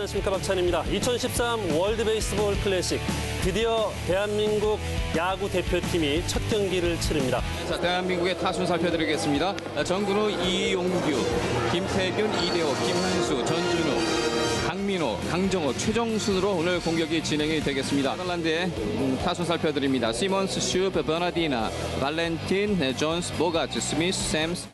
안녕하십니까 박찬입니다. 2013 월드 베이스볼 클래식 드디어 대한민국 야구 대표팀이 첫 경기를 치릅니다. 자, 대한민국의 타순 살펴드리겠습니다. 정근우, 이용규, 김태균, 이대호, 김한수, 전준우, 강민호, 강정호, 최정순으로 오늘 공격이 진행이 되겠습니다. 네덜란드의 음, 타순 살펴드립니다. 시몬스, 슈, 버나디나, 발렌틴, 네, 존스, 보가츠, 스미스, 샘스.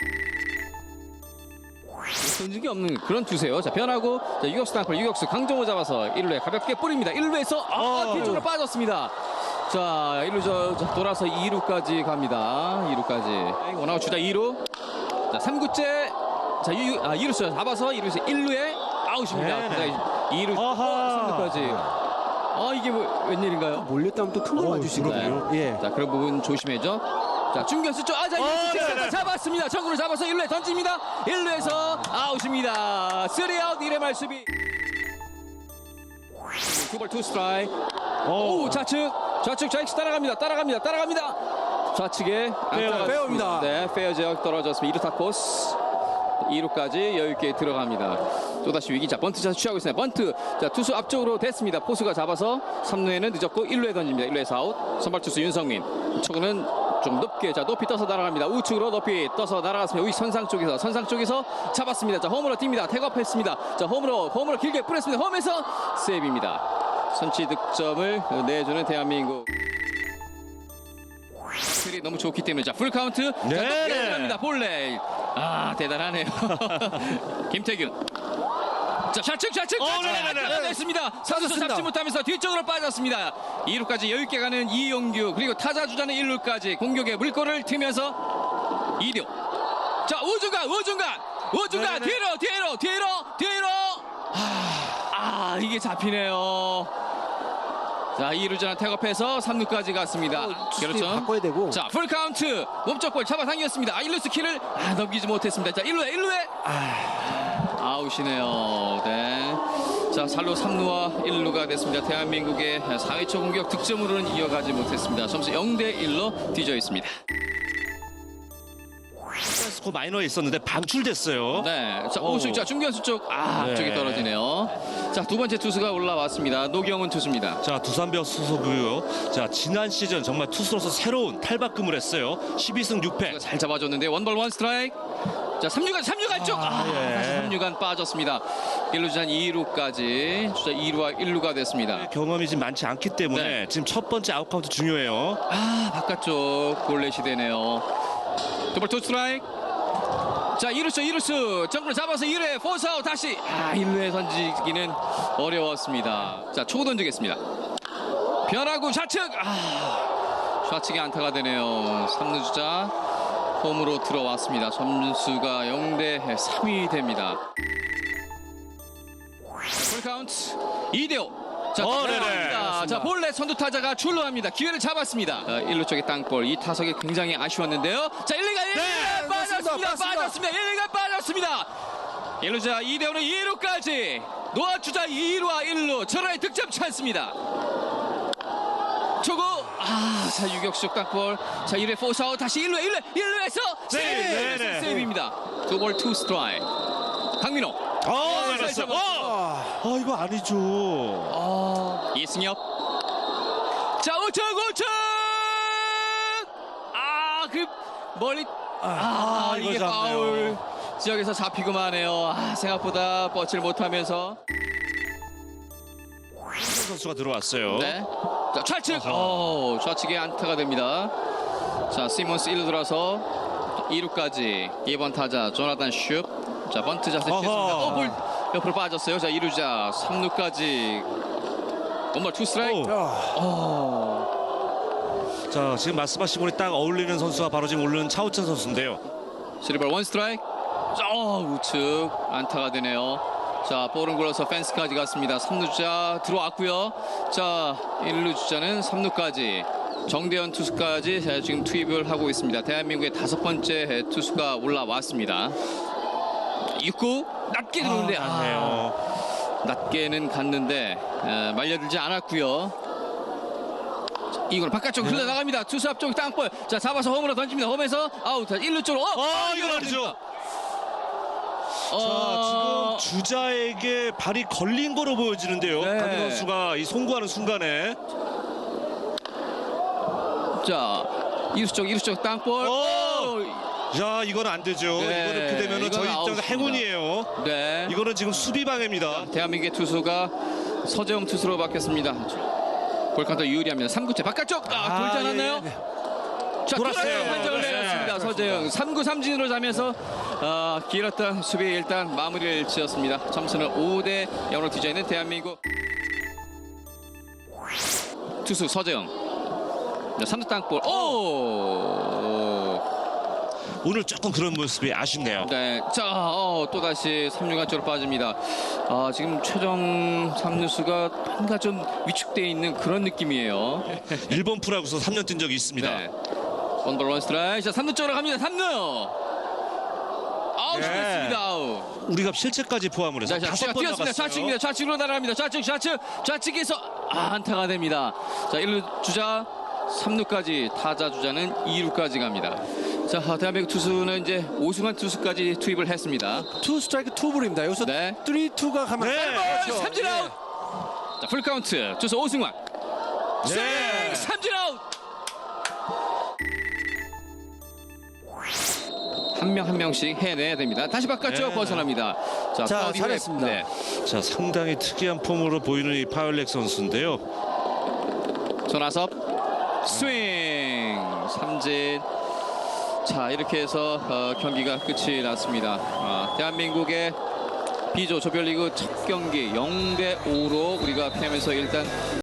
던지기 없는 그런 투세요. 자, 변하고 자, 유격수 땅볼 유격수 강정호 잡아서 1루에 가볍게 뿌립니다. 1루에서 아, 뒤쪽으로 빠졌습니다. 자, 1루 저, 저 돌아서 2루까지 갑니다. 2루까지. 원아웃 주자 2루. 자, 3구째. 자, 2, 아, 2루수 잡아서 2루에서 1루에 아웃입니다. 네네. 자, 2루 아하. 3루까지. 아, 이게 뭐, 웬일인가요? 몰렸다면 또 큰 걸 맞으시거든요. 예. 자, 그런 부분 조심해죠. 자, 중견수 쪽, 아, 자, 어, 이루수 네네. 잡았습니다. 정구를 잡아서 1루에 던집니다. 1루에서 아웃입니다. 3아웃 1회 말 수비. 투볼 투 스트라이크. 오, 좌측, 좌측, 좌측 따라갑니다. 따라갑니다. 따라갑니다. 좌측에 안타가 페어입니다. 네, 페어 지역 떨어졌습니다. 2루 타 코스. 2루까지 여유 있게 들어갑니다. 또다시 위기. 자, 번트 자세 취하고 있습니다. 번트. 자, 투수 앞쪽으로 됐습니다. 포수가 잡아서 3루에는 늦었고 1루에 던집니다. 1루에서 아웃. 선발 투수 윤성민. 초구는 좀 높게 자 높이 떠서 날아갑니다. 우측으로 높이 떠서 날아갔습니다. 위 선상 쪽에서 선상 쪽에서 잡았습니다. 자 홈으로 뜁니다. 태업했습니다. 자 홈으로 홈으로 길게 뿌렸습니다. 홈에서 세이브입니다. 선취 득점을 내주는 대한민국. 스킬이 너무 좋기 때문에 자 풀카운트 자 네네. 높게 들어갑니다 볼레 아 대단하네요 김태균 자 좌측 좌측 어. 안타냈습니다 사수수 빠졌습니다. 잡지 못하면서 뒤쪽으로 빠졌습니다 2루까지 여유있게 가는 이용규 그리고 타자 주자는 1루까지 공격에 물꼬를 튀면서 이대호 자 우중간 우중간 우중간 네네네. 뒤로 뒤로 뒤로 뒤로 아, 아 이게 잡히네요 자 2루자는 태업해서 3루까지 갔습니다 투수들이 바꿔야 되고. 자, 풀 카운트. 몸쪽 볼 잡아당겼습니다. 아, 1루스 키를 아, 넘기지 못했습니다. 자, 1루에 1루에 아... 웃이네요 네. 자, 살로 3루와 1루가 됐습니다. 대한민국의 4회 초 공격 득점으로는 이어가지 못했습니다. 점수 0대 1로 뒤져 있습니다. 스코 마이너에 있었는데 방출됐어요. 네. 자, 오. 우측 자, 중견수 쪽 아, 네. 앞쪽에 떨어지네요. 자, 두 번째 투수가 올라왔습니다. 노경훈 투수입니다. 자 두산베어 수소고요. 자 지난 시즌 정말 투수로서 새로운 탈바꿈을 했어요. 12승 6패. 잘 잡아줬는데 원볼 원 스트라이크. 자, 3루간 3루 간 쪽. 아, 예. 다시 3루간 빠졌습니다. 1루 주자 2루까지 주자 2루와 1루가 됐습니다. 경험이 지금 많지 않기 때문에 네. 지금 첫 번째 아웃카운트 중요해요. 아, 바깥쪽 볼넷이 되네요. 더블 투 스트라이크. 자, 2루수 2루수 정구를 잡아서 1회 포스아웃 다시 아, 1루에 던지기는 어려웠습니다. 자, 초구 던지겠습니다. 변하고 좌측. 아, 좌측에 안타가 되네요. 3루 주자 홈으로 들어왔습니다. 점수가 0대 3이 됩니다. 풀 카운트 2대5. 자, 어, 네네. 자. 볼넷 선두 타자가 출루합니다. 기회를 잡았습니다. 어, 1루 쪽의 땅볼. 이 타석이 굉장히 아쉬웠는데요. 자, 1루가 1루가 네, 빠졌습니다. 맞습니다. 빠졌습니다. 1루가 빠졌습니다. 1루자 2대오는 2루까지. 노아주자 2루와 1루. 전화의 득점 찬스입니다. 초구. 아, 자, 유격수 땅볼. 자, 1회 포스아웃 다시 1루, 1루, 1루에서 세이브. 네, 네. 세이브입니다. 두볼 투 스트라이크. 강민호. 어, 잘 맞았어. 잡았어요. 어, 아 이거 아니죠. 아, 이승엽. 자, 우측, 우측! 아, 그, 멀리. 아, 아, 이거 이게 잡네요. 파울. 지역에서 잡히고만 해요. 아, 생각보다 뻗질 못하면서. 손 선수가 들어왔어요. 네. 자, 좌측. 어, 좌측에 안타가 됩니다. 자, 시몬스 1루 들어서 2루까지 2번 타자 조나단 슈. 자, 번트 자세 어허. 취했습니다. 어, 볼 옆으로 빠졌어요. 자, 2루자 3루까지. 원볼 투 스트라이크. 어. 어. 자 지금 말씀하신 분이 딱 어울리는 선수가 바로 지금 오르는 차우찬 선수인데요. 시리벌 원 스트라이크. 자, 어, 우측 안타가 되네요. 자, 볼은 굴러서 펜스까지 갔습니다. 3루 주자 들어왔고요. 자, 1루 주자는 3루까지. 정대현 투수까지 자, 지금 투입을 하고 있습니다. 대한민국의 다섯 번째 투수가 올라왔습니다. 6구 낮게 들어오는데 아, 네요. 낮게는 갔는데 에, 말려들지 않았고요. 자, 이건 바깥쪽 흘러나갑니다. 투수 앞쪽 땅볼. 자 잡아서 홈으로 던집니다. 홈에서 아웃. 자, 1루 쪽으로. 어, 어, 아, 이건 아니죠. 어, 지금 주자에게 발이 걸린 거로 보여지는데요. 네. 강민 선수가 이 송구하는 순간에 자 이루수 쪽 땅볼. 어! 야 이건 안 되죠. 네, 이거는 이렇게 이건 저희 입장에서 아웃입니다. 행운이에요. 네. 이거는 지금 수비 방해입니다. 대한민국의 투수가 서재영 투수로 바뀌었습니다. 볼카운터 유리합니다. 3구째 바깥쪽 아, 돌지 않았나요? 예, 예. 자, 돌았어요. 판정을 네. 내렸습니다. 서재영 3구 3진으로 자면서 어, 길었던 수비 일단 마무리를 지었습니다. 점수는 5대 0으로 뒤져 있는 대한민국 투수 서재영 3루 땅볼 오! 오늘 조금 그런 모습이 아쉽네요. 네, 자, 어, 또 다시 3루간 쪽으로 빠집니다. 아, 지금 최정 3루수가 뭔가 좀 위축돼 있는 그런 느낌이에요. 일본 프로야구에서 3년 뛴 적이 있습니다. 네. 원볼 원 스트라이크. 자, 3루 쪽으로 갑니다. 3루. 아웃 네. 됐습니다. 아웃. 우리가 실책까지 포함을 해서 자, 자, 다섯 자, 번 뛰었습니다. 나갔어요. 좌측입니다. 좌측으로 날아갑니다. 좌측, 좌측, 좌측에서 아, 안타가 됩니다. 자, 1루 주자 3루까지 타자 주자는 2루까지 갑니다. 자, 대한민국 투수는 이제 오승환 투수까지 투입을 했습니다. 투 스트라이크 투 볼입니다. 여기서 네. 쓰리 투가 가면 네. 그렇죠. 삼진 예. 아웃. 자, 풀 카운트. 투수 오승환. 네. 삼진 아웃. 한 명 한 명씩 해내야 됩니다. 다시 바깥쪽 네. 벗어납니다. 자, 자, 파울 잘했습니다. 네. 자 상당히 특이한 폼으로 보이는 이 파울렉 선수인데요. 전화섭 스윙 삼진. 자 이렇게 해서 어, 경기가 끝이 났습니다. 아, 대한민국의 B조 조별리그 첫 경기 0대 5로 우리가 패하면서 일단